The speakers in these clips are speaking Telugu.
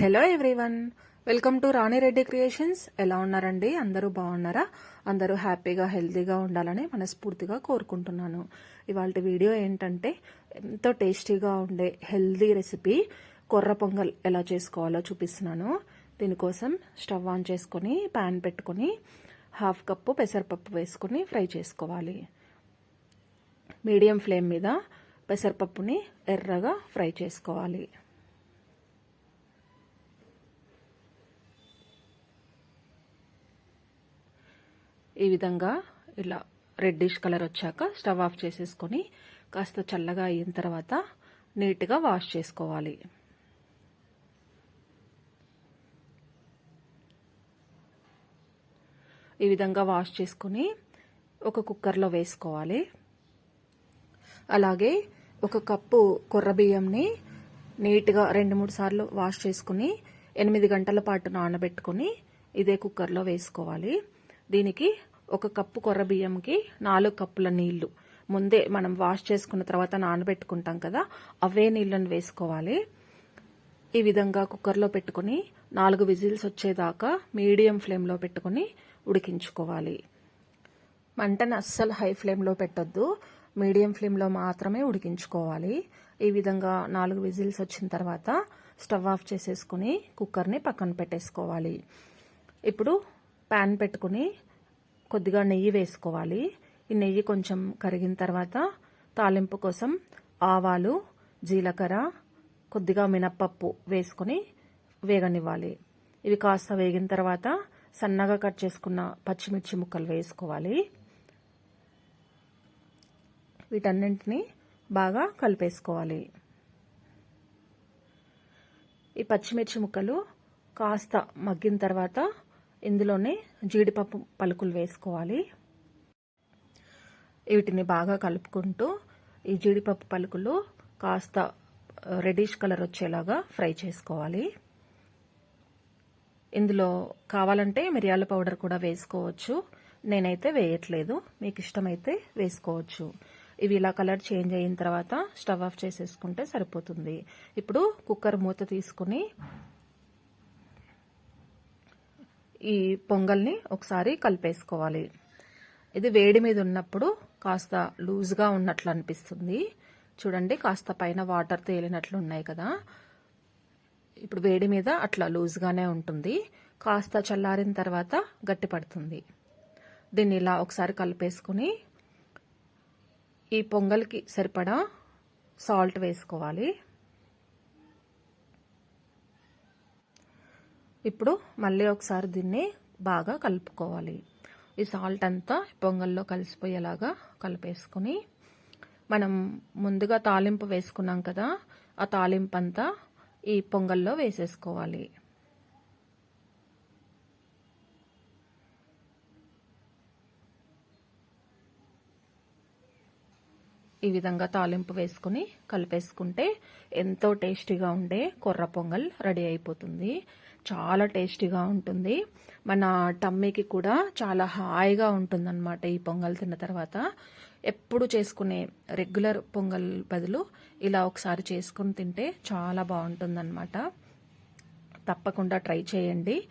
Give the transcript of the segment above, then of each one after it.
Hello everyone welcome to Rani Reddy creations ఎలా ఉన్నారండి? అందరూ బాగున్నారా? అందరూ హ్యాపీగా హెల్తీగా ఉండాలని మనస్ఫూర్తిగా కోరుకుంటున్నాను. ఇవాళ వీడియో ఏంటంటే ఎంతో టేస్టీగా ఉండే హెల్దీ రెసిపీ కొర్ర పొంగల్ ఎలా చేసుకోవాలో చూపిస్తున్నాను. దీనికోసం స్టవ్ ఆన్ చేసుకొని ప్యాన్ పెట్టుకొని హాఫ్ కప్పు పెసరపప్పు వేసుకొని ఫ్రై చేసుకోవాలి. మీడియం ఫ్లేమ్ మీద పెసరపప్పుని ఎర్రగా ఫ్రై చేసుకోవాలి. ఈ విధంగా ఇలా రెడ్డిష్ కలర్ వచ్చాక స్టవ్ ఆఫ్ చేసేసుకొని కాస్త చల్లగా అయిన తర్వాత నీట్గా వాష్ చేసుకోవాలి. ఈ విధంగా వాష్ చేసుకొని ఒక కుక్కర్లో వేసుకోవాలి. అలాగే ఒక కప్పు కొర్ర బియ్యంని నీట్గా రెండు మూడు సార్లు వాష్ చేసుకుని ఎనిమిది గంటల పాటు నానబెట్టుకుని ఇదే కుక్కర్లో వేసుకోవాలి. దీనికి ఒక కప్పు కొర్ర బియ్యంకి నాలుగు కప్పుల నీళ్ళు. ముందే మనం వాష్ చేసుకున్న తర్వాత నానబెట్టుకుంటాం కదా అవే నీళ్ళని వేసుకోవాలి. ఈ విధంగా కుక్కర్లో పెట్టుకుని నాలుగు విజిల్స్ వచ్చేదాకా మీడియం ఫ్లేమ్లో పెట్టుకుని ఉడికించుకోవాలి. మంటను అస్సలు హై ఫ్లేమ్లో పెట్టొద్దు మీడియం ఫ్లేమ్లో మాత్రమే ఉడికించుకోవాలి. ఈ విధంగా నాలుగు విజిల్స్ వచ్చిన తర్వాత స్టవ్ ఆఫ్ చేసేసుకుని కుక్కర్ని పక్కన పెట్టేసుకోవాలి. ఇప్పుడు ప్యాన్ పెట్టుకుని కొద్దిగా నెయ్యి వేసుకోవాలి. ఈ నెయ్యి కొంచెం కరిగిన తర్వాత తాలింపు కోసం ఆవాలు జీలకర్ర కొద్దిగా మినప్పప్పు వేసుకొని వేగనివ్వాలి. ఇవి కాస్త వేగిన తర్వాత సన్నగా కట్ చేసుకున్న పచ్చిమిర్చి ముక్కలు వేసుకోవాలి. వీటన్నింటినీ బాగా కలిపేసుకోవాలి. ఈ పచ్చిమిర్చి ముక్కలు కాస్త మగ్గిన తర్వాత ఇందులోనే జీడిపప్పు పలుకులు వేసుకోవాలి. వీటిని బాగా కలుపుకుంటూ ఈ జీడిపప్పు పలుకులు కాస్త రెడిష్ కలర్ వచ్చేలాగా ఫ్రై చేసుకోవాలి. ఇందులో కావాలంటే మిరియాల పౌడర్ కూడా వేసుకోవచ్చు. నేనైతే వేయట్లేదు. మీకు ఇష్టమైతే వేసుకోవచ్చు. ఇవి ఇలా కలర్ చేంజ్ అయిన తర్వాత స్టవ్ ఆఫ్ చేసేసుకుంటే సరిపోతుంది. ఇప్పుడు కుక్కర్ మూత తీసుకుని ఈ పొంగల్ని ఒకసారి కలిపేసుకోవాలి. ఇది వేడి మీద ఉన్నప్పుడు కాస్త లూజ్గా ఉన్నట్లు అనిపిస్తుంది. చూడండి కాస్త పైన వాటర్ తేలినట్లు ఉన్నాయి కదా. ఇప్పుడు వేడి మీద అట్లా లూజ్గానే ఉంటుంది. కాస్త చల్లారిన తర్వాత గట్టి పడుతుంది. దీన్ని ఇలా ఒకసారి కలిపేసుకుని ఈ పొంగల్కి సరిపడా సాల్ట్ వేసుకోవాలి. ఇప్పుడు మళ్ళీ ఒకసారి దీన్ని బాగా కలుపుకోవాలి. ఈ సాల్ట్ అంతా పొంగల్లో కలిసిపోయేలాగా కలిపేసుకుని మనం ముందుగా తాలింపు వేసుకున్నాం కదా ఆ తాలింపు అంతా ఈ పొంగల్లో వేసేసుకోవాలి. ఈ విధంగా తాలింపు వేసుకుని కలిపేసుకుంటే ఎంతో టేస్టీగా ఉండే కొర్ర పొంగల్ రెడీ అయిపోతుంది. చాలా టేస్టీగా ఉంటుంది. మన టమ్మీకి కూడా చాలా హాయిగా ఉంటుందన్నమాట ఈ పొంగల్ తిన్న తర్వాత. ఎప్పుడు చేసుకునే రెగ్యులర్ పొంగల్ బదులు ఇలా ఒకసారి చేసుకుని తింటే చాలా బాగుంటుందన్నమాట. తప్పకుండా ట్రై చేయండి.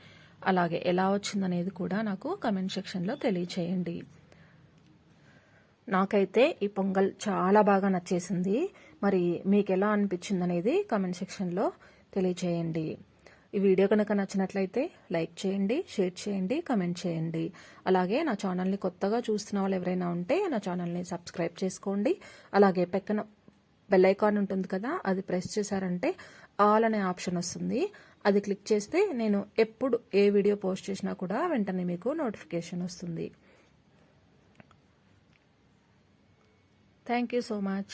అలాగే ఎలా వచ్చిందనేది కూడా నాకు కమెంట్ సెక్షన్లో తెలియచేయండి. నాకైతే ఈ పొంగల్ చాలా బాగా నచ్చేసింది. మరి మీకు ఎలా అనిపించింది అనేది కమెంట్ సెక్షన్లో తెలియచేయండి. ఈ వీడియో కనుక నచ్చినట్లయితే లైక్ చేయండి షేర్ చేయండి కమెంట్ చేయండి. అలాగే నా ఛానల్ని కొత్తగా చూస్తున్న వాళ్ళు ఎవరైనా ఉంటే నా ఛానల్ని సబ్స్క్రైబ్ చేసుకోండి. అలాగే పక్కన బెల్ ఐకాన్ ఉంటుంది కదా అది ప్రెస్ చేశారంటే ఆల్ అనే ఆప్షన్ వస్తుంది. అది క్లిక్ చేస్తే నేను ఎప్పుడు ఏ వీడియో పోస్ట్ చేసినా కూడా వెంటనే మీకు నోటిఫికేషన్ వస్తుంది. Thank you so much